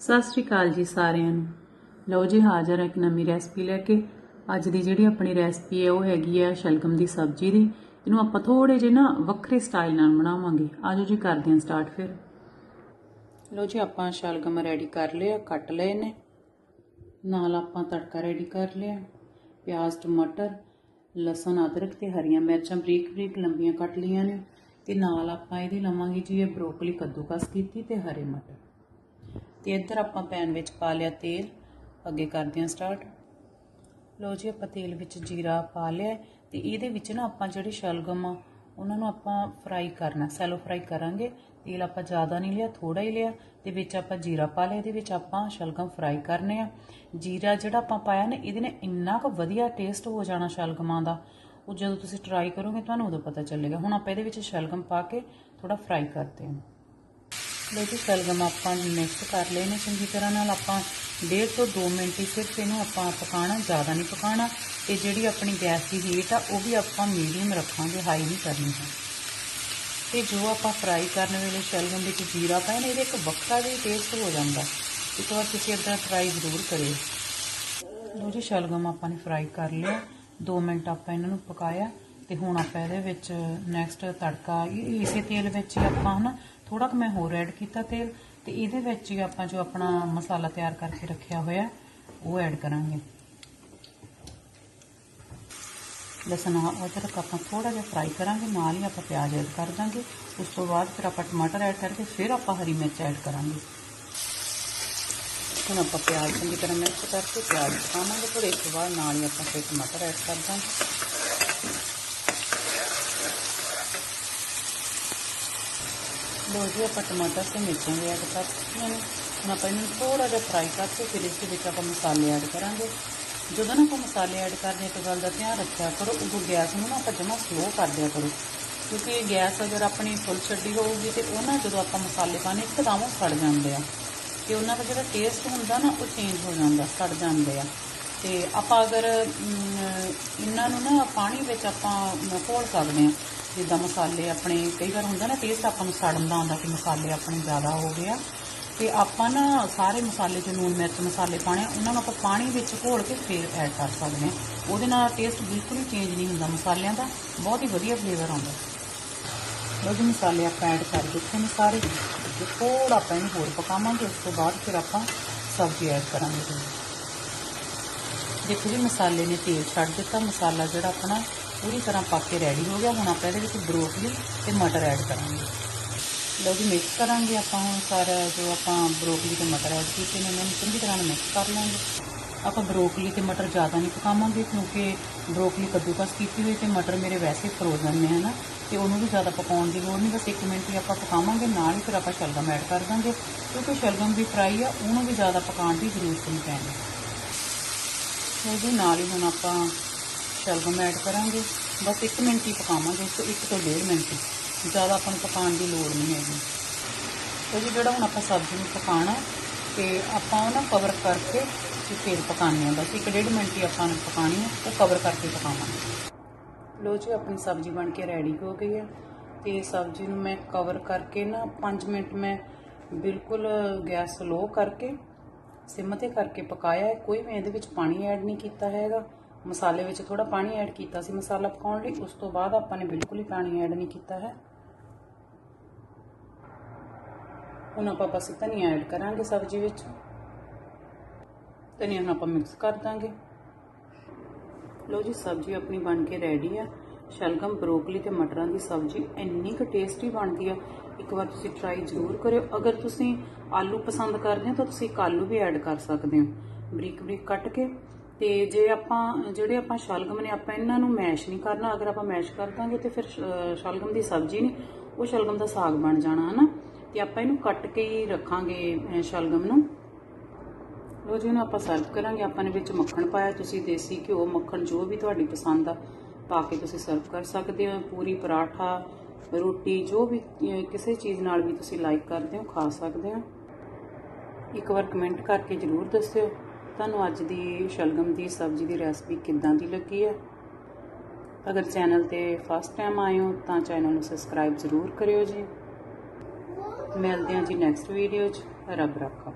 ਸਤਿ ਸ਼੍ਰੀ ਅਕਾਲ ਜੀ ਸਾਰਿਆਂ ਨੂੰ। ਲਓ ਜੀ, ਹਾਜ਼ਰ ਇੱਕ ਨਵੀਂ ਰੈਸਪੀ ਲੈ ਕੇ। ਅੱਜ ਦੀ ਜਿਹੜੀ ਆਪਣੀ ਰੈਸਪੀ ਹੈ, ਉਹ ਹੈਗੀ ਹੈ ਸ਼ਲਗਮ ਦੀ ਸਬਜ਼ੀ ਦੀ। ਇਹਨੂੰ ਆਪਾਂ ਥੋੜੇ ਜਿਹੇ ਨਾ ਵੱਖਰੇ ਸਟਾਈਲ ਨਾਲ ਬਣਾਵਾਂਗੇ। ਆਜੋ ਜੀ, ਕਰਦੇ ਹਾਂ ਸਟਾਰਟ ਫਿਰ। ਲਓ ਜੀ, ਆਪਾਂ ਸ਼ਲਗਮ ਰੈਡੀ ਕਰ ਲਿਆ, ਕੱਟ ਲਏ ਨੇ। ਨਾਲ ਆਪਾਂ ਤੜਕਾ ਰੈਡੀ ਕਰ ਲਿਆ। ਪਿਆਜ਼, ਟਮਾਟਰ, ਲਸਣ, ਅਦਰਕ ਤੇ ਹਰੀਆਂ ਮਿਰਚਾਂ ਬਰੀਕ ਬਰੀਕ ਲੰਬੀਆਂ ਕੱਟ ਲਈਆਂ ਨੇ। ਤੇ ਨਾਲ ਆਪਾਂ ਇਹਦੀ ਲਵਾਂਗੇ ਜੀ, ਇਹ ਬਰੋਕਲੀ ਕੱਦੂਕਸ ਕੀਤੀ ਤੇ ਹਰੇ ਮਟਰ। ਤੇ ਇੱਧਰ ਆਪਾਂ ਪੈਨ ਵਿੱਚ ਪਾ ਲਿਆ ਤੇਲ। ਅੱਗੇ ਕਰਦੇ ਹਾਂ ਸਟਾਰਟ ਲਓ ਜੀ, ਆਪਾਂ ਤੇਲ ਵਿੱਚ ਜੀਰਾ ਪਾ ਲਿਆ ਹੈ ਤੇ ਇਹਦੇ ਵਿੱਚ ਨਾ ਆਪਾਂ ਜਿਹੜੇ ਸ਼ਲਗਮ ਆ, ਉਹਨਾਂ ਨੂੰ ਆਪਾਂ ਫਰਾਈ ਕਰਨਾ ਸੈਲੋ ਫਰਾਈ ਕਰਾਂਗੇ। ਤੇਲ ਆਪਾਂ ਜ਼ਿਆਦਾ ਨਹੀਂ ਲਿਆ ਥੋੜਾ ਹੀ ਲਿਆ। ਤੇ ਵਿੱਚ ਆਪਾਂ ਜੀਰਾ ਪਾ ਲਿਆ, ਇਹਦੇ ਵਿੱਚ ਆਪਾਂ ਸ਼ਲਗਮ ਫਰਾਈ ਕਰਨੇ ਆ। ਜੀਰਾ ਜਿਹੜਾ ਆਪਾਂ ਪਾਇਆ ਨਾ, ਇਹਦੇ ਨਾਲ ਇੰਨਾ ਕੁ ਵਧੀਆ ਟੇਸਟ ਹੋ ਜਾਣਾ ਸ਼ਲਗਮਾਂ ਦਾ। ਉਹ ਜਦੋਂ ਤੁਸੀਂ ਟਰਾਈ ਕਰੋਗੇ, ਤੁਹਾਨੂੰ ਉਦੋਂ ਪਤਾ ਚੱਲੇਗਾ। ਹੁਣ ਆਪਾਂ ਇਹਦੇ ਵਿੱਚ ਸ਼ਲਗਮ ਪਾ ਕੇ ਥੋੜਾ ਫਰਾਈ ਕਰਦੇ ਹਾਂ। ਲੋ ਜੀ, ਸ਼ਲਗਮ ਆਪਾਂ ਮਿਕਸ ਕਰ ਲਏ ਨੇ ਚੰਗੀ ਤਰ੍ਹਾਂ ਨਾਲ। ਆਪਾਂ ਡੇਢ ਤੋਂ 2 ਮਿੰਟ ਹੀ ਸਿਰਫ ਇਹਨੂੰ ਆਪਾਂ ਪਕਾਣਾ ਜ਼ਿਆਦਾ ਨਹੀਂ ਪਕਾਣਾ ਤੇ ਜਿਹੜੀ ਆਪਣੀ ਗੈਸ ਦੀ ਹੀਟ ਆ, ਉਹ ਵੀ ਆਪਾਂ ਮੀਡੀਅਮ ਰੱਖਾਂਗੇ ਹਾਈ ਨਹੀਂ ਕਰਨੀ ਹੈ। ਤੇ ਜੋ ਆਪਾਂ ਫਰਾਈ ਕਰਨ ਵੇਲੇ ਸ਼ਲਗਮ ਵਿੱਚ ਜੀਰਾ ਪਾਇਆ ਨਾ, ਇਹਦੇ ਇੱਕ ਵੱਖਰਾ ਜਿਹਾ ਟੇਸਟ ਹੋ ਜਾਂਦਾ। ਇੱਕ ਵਾਰ ਤੁਸੀਂ ਇਦਾਂ ਟਰਾਈ ਜ਼ਰੂਰ ਕਰਿਓ। ਲੋ ਜੀ, ਸ਼ਲਗਮ ਆਪਾਂ ਨੇ ਫਰਾਈ ਕਰ ਲਿਆ। 2 ਮਿੰਟ ਆਪਾਂ ਇਹਨਾਂ ਨੂੰ ਪਕਾਇਆ। ਤੇ ਹੁਣ ਆਪਾਂ ਇਹਦੇ ਵਿੱਚ ਨੈਕਸਟ ਤੜਕਾ ਇਸੇ ਤੇਲ ਵਿੱਚ ਹੀ ਆਪਾਂ ਹਨਾ ਥੋੜਾ ਕੁ ਮੈਂ ਹੋਰ ਐਡ ਕੀਤਾ ਤੇਲ ਤੇ ਇਹਦੇ ਵਿੱਚ ਹੀ ਆਪਾਂ ਜੋ ਆਪਣਾ ਮਸਾਲਾ ਤਿਆਰ ਕਰਕੇ ਰੱਖਿਆ ਹੋਇਆ, ਉਹ ਐਡ ਕਰਾਂਗੇ। ਲਸਣ, ਅਦਰਕ ਆਪਾਂ ਥੋੜਾ ਜਿਹਾ ਫਰਾਈ ਕਰਾਂਗੇ, ਨਾਲ ਹੀ ਆਪਾਂ ਪਿਆਜ਼ ਐਡ ਕਰ ਦਾਂਗੇ। ਉਸ ਤੋਂ ਬਾਅਦ ਫਿਰ ਆਪਾਂ ਟਮਾਟਰ ਐਡ ਕਰਕੇ ਫਿਰ ਆਪਾਂ ਹਰੀ ਮਿਰਚ ਐਡ ਕਰਾਂਗੇ। ਹੁਣ ਆਪਾਂ ਪਿਆਜ਼ ਚੰਗੀ ਤਰ੍ਹਾਂ ਮਿਕਸ ਕਰਕੇ ਪਿਆਜ਼ ਪਾਵਾਂਗੇ ਫਿਰ ਇਸ ਤੋਂ ਬਾਅਦ ਨਾਲ ਹੀ ਆਪਾਂ ਫਿਰ ਟਮਾਟਰ ਐਡ ਕਰ ਦਾਂਗੇ। ਲੋ ਜੀ ਆਪਾਂ ਟਮਾਟਰ ਤੇ ਮਿਰਚਾਂ ਵੀ ਐਡ ਕਰ ਦਿੱਤੀਆਂ ਨੇ। ਹੁਣ ਆਪਾਂ ਇਹਨੂੰ ਥੋੜਾ ਜਿਹਾ ਫਰਾਈ ਕਰਕੇ ਫਿਰ ਇਸ ਦੇ ਵਿੱਚ ਆਪਾਂ ਮਸਾਲੇ ਐਡ ਕਰਾਂਗੇ। ਜਦੋਂ ਨਾ ਆਪਾਂ ਮਸਾਲੇ ਐਡ ਕਰਦੇ ਇੱਕ ਗੱਲ ਦਾ ਧਿਆਨ ਰੱਖਿਆ ਕਰੋ, ਉਦੋਂ ਗੈਸ ਨੂੰ ਨਾ ਆਪਾਂ ਜਮਾ ਸਲੋ ਕਰ ਦਿਆ ਕਰੋ। ਕਿਉਂਕਿ ਗੈਸ ਅਗਰ ਆਪਣੀ ਫੁੱਲ ਛੱਡੀ ਹੋਊਗੀ ਤੇ ਉਹ ਨਾ ਜਦੋਂ ਆਪਾਂ ਮਸਾਲੇ ਪਾਣੇ ਇੱਕਦਮ ਉਹ ਸੜ ਜਾਂਦੇ ਆ। ਤੇ ਉਹਨਾਂ ਦਾ ਜਿਹੜਾ ਟੇਸਟ ਹੁੰਦਾ ਨਾ, ਉਹ ਚੇਂਜ ਹੋ ਜਾਂਦਾ, ਸੜ ਜਾਂਦੇ ਆ। ਤੇ ਆਪਾਂ ਅਗਰ ਇਹਨਾਂ ਨੂੰ ਨਾ ਪਾਣੀ ਵਿੱਚ ਆਪਾਂ ਘੋਲ ਸਕਦੇ ਆ ਜਿੱਦਾਂ ਮਸਾਲੇ ਆਪਣੇ ਕਈ ਵਾਰ ਹੁੰਦਾ ਨਾ ਟੇਸਟ ਆਪਾਂ ਨੂੰ ਸੜਨ ਦਾ ਆਉਂਦਾ ਕਿ ਮਸਾਲੇ ਆਪਣੇ ਜ਼ਿਆਦਾ ਹੋ ਗਏ ਆ। ਤੇ ਆਪਾਂ ਨਾ ਸਾਰੇ ਮਸਾਲੇ ਚ ਨੂਨ ਮਿਰਚ ਮਸਾਲੇ ਪਾਣੇ ਆ, ਉਹਨਾਂ ਨੂੰ ਆਪਾਂ ਪਾਣੀ ਵਿੱਚ ਘੋਲ ਕੇ ਫੇਰ ਐਡ ਕਰ ਸਕਦੇ ਹਾਂ ਉਹਦੇ ਨਾਲ ਟੇਸਟ ਬਿਲਕੁਲ ਹੀ ਚੇਂਜ ਨਹੀਂ ਹੁੰਦਾ ਮਸਾਲਿਆਂ ਦਾ ਬਹੁਤ ਹੀ ਵਧੀਆ ਫਲੇਵਰ ਆਉਂਦਾ। ਉਹਦੇ ਮਸਾਲੇ ਆਪਾਂ ਐਡ ਕਰ ਦਿੱਤੇ ਨੇ ਸਾਰੇ। ਤੇ ਥੋੜਾ ਆਪਾਂ ਇਹਨੂੰ ਹੋਰ ਪਕਾਵਾਂਗੇ ਉਸ ਤੋਂ ਬਾਅਦ ਫਿਰ ਆਪਾਂ ਸਬਜ਼ੀ ਐਡ ਕਰਾਂਗੇ। ਦੇਖੋ ਜੀ ਮਸਾਲੇ ਨੇ ਤੇਲ ਛੱਡ ਦਿੱਤਾ। ਮਸਾਲਾ ਜਿਹੜਾ ਆਪਣਾ ਪੂਰੀ ਤਰ੍ਹਾਂ ਪੱਕ ਕੇ ਰੈਡੀ ਹੋ ਗਿਆ। ਹੁਣ ਆਪਾਂ ਇਹਦੇ ਵਿੱਚ ਬਰੋਕਲੀ ਤੇ ਮਟਰ ਐਡ ਕਰਾਂਗੇ। ਲਓ ਜੀ ਮਿਕਸ ਕਰਾਂਗੇ ਆਪਾਂ ਹੁਣ ਸਾਰਾ ਜੋ ਆਪਾਂ ਬਰੋਕਲੀ ਤੇ ਮਟਰ ਐਡ ਕੀਤੇ ਨੇ ਉਹਨਾਂ ਨੂੰ ਚੰਗੀ ਤਰ੍ਹਾਂ ਨਾਲ ਮਿਕਸ ਕਰ ਲਾਂਗੇ। ਆਪਾਂ ਬਰੋਕਲੀ ਤੇ ਮਟਰ ਜ਼ਿਆਦਾ ਨਹੀਂ ਪਕਾਵਾਂਗੇ, ਕਿਉਂਕਿ ਬਰੋਕਲੀ ਕੱਦੂਕਸ ਕੀਤੀ ਹੋਈ ਤੇ ਮਟਰ ਮੇਰੇ ਵੈਸੇ ਫਰੋਜ਼ਨ ਨੇ, ਹਨਾ? ਤੇ ਉਹਨੂੰ ਵੀ ਜ਼ਿਆਦਾ ਪਕਾਉਣ ਦੀ ਲੋੜ ਨਹੀਂ, ਬਸ 1 ਮਿੰਟ ਹੀ ਆਪਾਂ ਪਕਾਵਾਂਗੇ, ਨਾਲ ਹੀ ਫਿਰ ਆਪਾਂ ਸ਼ਲਗਮ ਐਡ ਕਰ ਦਾਂਗੇ। ਕਿਉਂਕਿ ਸ਼ਲਗਮ ਵੀ ਫਰਾਈ ਆ, ਉਹਨੂੰ ਵੀ ਜ਼ਿਆਦਾ ਪਕਾਉਣ ਦੀ ਜ਼ਰੂਰਤ ਨਹੀਂ ਪੈਣੀ। ਉਹਦੇ ਨਾਲ ਹੀ ਹੁਣ ਆਪਾਂ ਸ਼ਲਗਮ ਐਡ ਕਰਾਂਗੇ। ਬਸ 1 ਮਿੰਟ ਹੀ ਪਕਾਵਾਂਗੇ ਇਸ ਤੋਂ 1 ਤੋਂ 1.5 ਮਿੰਟ। ਜ਼ਿਆਦਾ ਆਪਾਂ ਨੂੰ ਪਕਾਉਣ ਦੀ ਲੋੜ ਨਹੀਂ ਹੈਗੀ। ਕਿਉਂਕਿ ਜਿਹੜਾ ਹੁਣ ਆਪਾਂ ਸਬਜ਼ੀ ਨੂੰ ਪਕਾਉਣਾ ਤੇ ਆਪਾਂ ਉਹ ਨਾ ਕਵਰ ਕਰਕੇ ਤੇ ਫਿਰ ਪਕਾਉਣੇ ਆ ਬਸ 1.5 ਮਿੰਟ ਹੀ ਆਪਾਂ ਨੂੰ ਪਕਾਣੀ ਹੈ, ਉਹ ਕਵਰ ਕਰਕੇ ਪਕਾਵਾਂਗੇ। ਲੋ ਜੀ, ਆਪਣੀ ਸਬਜ਼ੀ ਬਣ ਕੇ ਰੈਡੀ ਹੋ ਗਈ ਹੈ। ਤੇ ਸਬਜ਼ੀ ਨੂੰ ਮੈਂ ਕਵਰ ਕਰਕੇ ਨਾ 5 ਮਿੰਟ ਮੈਂ ਬਿਲਕੁਲ ਗੈਸ ਸਲੋ ਕਰਕੇ, ਸਿਮ ਤੇ ਕਰਕੇ ਪਕਾਇਆ ਕੋਈ ਮੈਂ ਇਹਦੇ ਵਿੱਚ ਪਾਣੀ ਐਡ ਨਹੀਂ ਕੀਤਾ ਹੈਗਾ। ਮਸਾਲੇ ਵਿੱਚ ਥੋੜਾ ਪਾਣੀ ਐਡ ਕੀਤਾ ਸੀ। ਮਸਾਲਾ ਪਕਾਉਣ ਲਈ ਉਸ ਤੋਂ ਬਾਅਦ ਆਪਾਂ ਨੇ ਬਿਲਕੁਲ ਹੀ ਪਾਣੀ ਐਡ ਨਹੀਂ ਕੀਤਾ ਹੈ। ਹੁਣ ਆਪਾਂ ਬਸ ਧਨੀਆ ਐਡ ਕਰਾਂਗੇ ਸਬਜ਼ੀ ਵਿੱਚ। ਧਨੀਆ ਨੂੰ ਆਪਾਂ ਮਿਕਸ ਕਰ ਦਾਂਗੇ। ਲੋ ਜੀ, ਸਬਜ਼ੀ ਆਪਣੀ ਬਣ ਕੇ ਰੈਡੀ ਆ। ਸ਼ਲਗਮ, ਬਰੋਕਲੀ ਤੇ ਮਟਰਾਂ ਦੀ ਸਬਜ਼ੀ ਇੰਨੀ ਕੁ ਟੇਸਟੀ ਬਣਦੀ ਆ। ਇੱਕ ਵਾਰ ਤੁਸੀਂ ਟਰਾਈ ਜ਼ਰੂਰ ਕਰਿਓ। ਅਗਰ ਤੁਸੀਂ ਆਲੂ ਪਸੰਦ ਕਰਦੇ ਹੋ ਤਾਂ ਤੁਸੀਂ ਇੱਕ ਆਲੂ ਵੀ ਐਡ ਕਰ ਸਕਦੇ ਹੋ। ਬਰੀਕ ਬਰੀਕ ਕੱਟ ਕੇ ਤੇ ਜੇ ਆਪਾਂ, ਜਿਹੜੇ ਆਪਾਂ ਸ਼ਲਗਮ ਨੇ, ਆਪਾਂ ਇਹਨਾਂ ਨੂੰ ਮੈਸ਼ ਨਹੀਂ ਕਰਨਾ। ਅਗਰ ਆਪਾਂ ਮੈਸ਼ ਕਰ ਦਾਂਗੇ ਤੇ ਫਿਰ ਸ਼- ਸ਼ਲਗਮ ਦੀ ਸਬਜ਼ੀ ਨਹੀਂ ਉਹ ਸ਼ਲਗਮ ਦਾ ਸਾਗ ਬਣ ਜਾਣਾ, ਹਨਾ? ਤੇ ਆਪਾਂ ਇਹਨੂੰ ਕੱਟ ਕੇ ਹੀ ਰੱਖਾਂਗੇ ਸ਼ਲਗਮ ਨੂੰ। ਲੋ ਜੀ ਨੂੰ ਆਪਾਂ ਸਰਵ ਕਰਾਂਗੇ। ਆਪਾਂ ਨੇ ਵਿੱਚ ਮੱਖਣ ਪਾਇਆ। ਤੁਸੀਂ ਦੇਸੀ ਘਿਓ, ਮੱਖਣ ਜੋ ਵੀ ਤੁਹਾਡੀ ਪਸੰਦ ਆ, ਪਾ ਕੇ ਤੁਸੀਂ ਸਰਵ ਕਰ ਸਕਦੇ ਹੋ। ਪੂਰੀ ਪਰਾਠਾ, ਰੋਟੀ, ਜੋ ਵੀ ਕਿਸੇ ਚੀਜ਼ ਨਾਲ ਵੀ ਤੁਸੀਂ ਲਾਈਕ ਕਰਦੇ ਹੋ, ਖਾ ਸਕਦੇ ਹੋ। ਇੱਕ ਵਾਰ ਕਮੈਂਟ ਕਰਕੇ ਜਰੂਰ ਦੱਸਿਓ। ਤੁਹਾਨੂੰ ਅੱਜ ਦੀ ਸ਼ਲਗਮ ਦੀ, ਸਬਜ਼ੀ ਦੀ ਰੈਸਪੀ ਕਿੱਦਾਂ ਦੀ ਲੱਗੀ ਹੈ? ਅਗਰ ਚੈਨਲ ਤੇ ਫਸਟ ਟਾਈਮ ਆਏ ਹੋ, ਤਾਂ ਚੈਨਲ ਨੂੰ ਸਬਸਕ੍ਰਾਈਬ ਜ਼ਰੂਰ ਕਰਿਓ ਜੀ। ਮਿਲਦੇ ਹਾਂ ਜੀ ਨੈਕਸਟ ਵੀਡੀਓ 'ਚ। ਰੱਬ ਰੱਖਾ।